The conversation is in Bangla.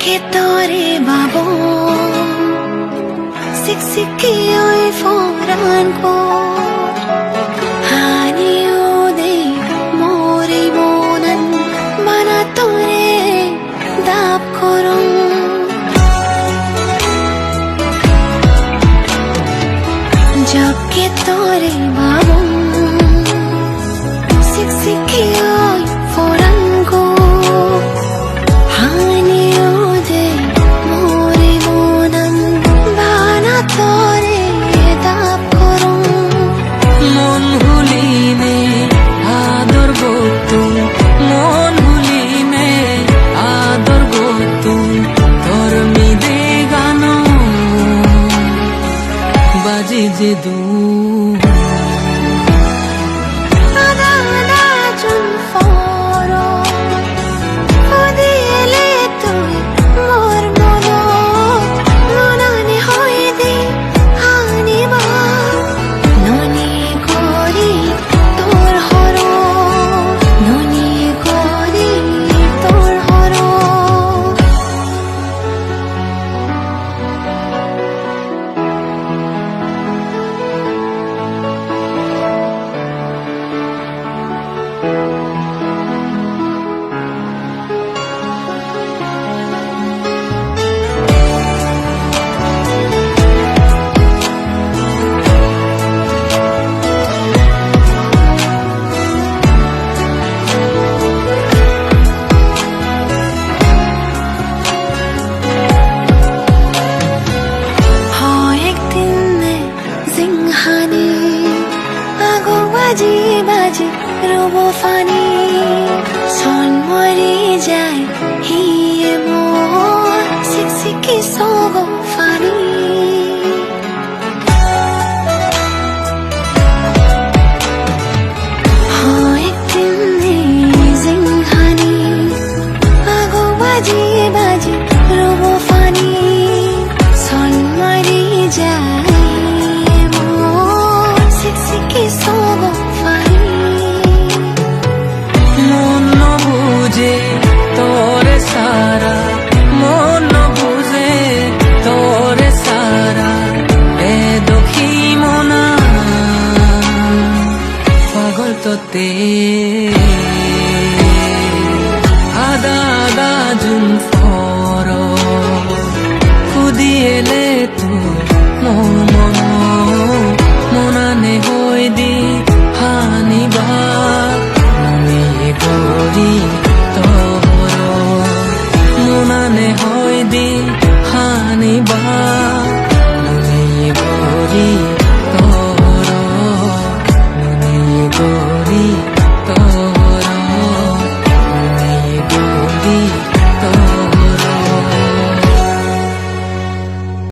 Jackie tore babo Siksiki oi foran ko Hani ode mori monan Bana tore dap korong Jackie tore babo Siksiki oi বাজে যে দু বাজি বাজি, রব ফানি। সন মরি যায়, হিয়ে মোর, সিকসিকি সব ফানি। বাজি বাজি, রব ফানি। সন যায় মোর, সিকসিকি সব তোতে আদা আদা জুন ফর। খুদিয়েলে তু মন মন মনানে হই দি হানিবা আমি গরি তোর। মনানে হই দি হানিবা